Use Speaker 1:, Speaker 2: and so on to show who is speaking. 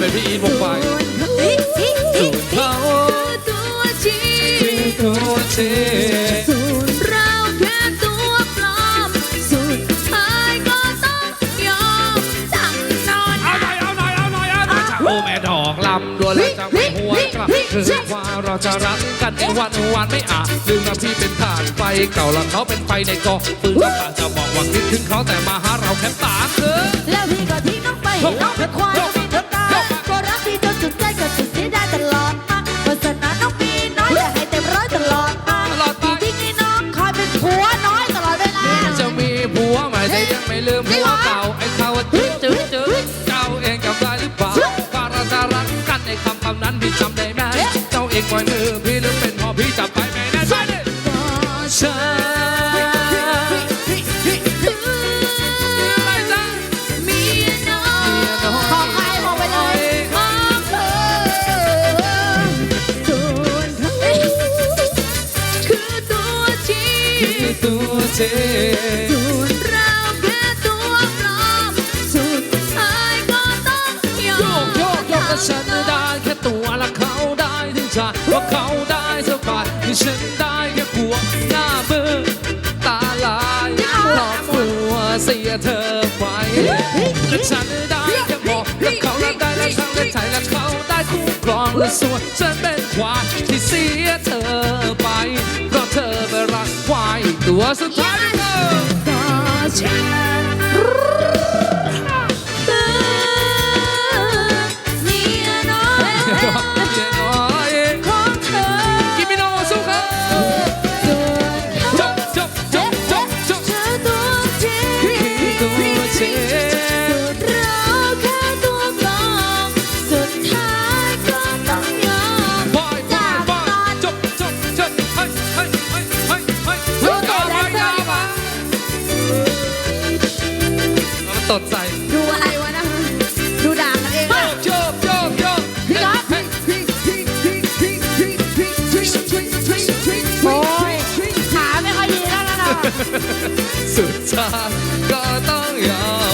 Speaker 1: เลยพี่อีทวงไฟ
Speaker 2: เขา
Speaker 3: ตัวจริง
Speaker 2: ตัวจริง
Speaker 3: สูตรเราแค่ตัวปลอมสุดท้ายก็ต้องยอมจำนน
Speaker 1: เอาหน่อยเอาหน่อยเอาหน่อยเอาหน่อยโอ้แม่ดอกลำด้วยแล้วจะไม่หวนกลับคือว่าเราจะรักกันในวันวันไม่อาจลืมว่าพี่เป็นทานไฟเก่าแล้วเขาเป็นไฟในกองปืนก็ปากจะบอกว่าคิดถึงเขาแต่มาหาเราแค่ตา เก่า
Speaker 3: ไอ้เขา
Speaker 1: ว่าจืดจืดจืดเจ้าเองจำได้หรือเปล่าว่าเราจะรักกันในคำคำนั้นพี่จำได้ไหมเจ้าเองปล่อยมือพี่หรือเป็นเพ่อพี่จับไปไม่ได้ใช่ดิ
Speaker 2: ใช่
Speaker 1: อะไรจ๊ะ
Speaker 3: เมีน้อยขอใครบอกไปเลยของเธอส่วนเธอคือตัวจริง
Speaker 2: ตัวจ
Speaker 3: ส่
Speaker 2: ได้ถึงใจว่าเขาได้สบายที่ฉันได้แค่ผัวหน้ามือตาลายหลอกตัวเสียเธอไปและฉันได้แค่บอกและเขาและได้และทั้งและใจและเขาได้คู่ครองและส่วนฉันเป็นควายที่เสียเธอไปเพราะเธอไปรักควายตัวสุดท้ายเธอ
Speaker 3: ตัว
Speaker 2: จ
Speaker 3: ริงสุดเราแค่ตัวปลอมสุด
Speaker 2: ใจ 哈哈哈哈哈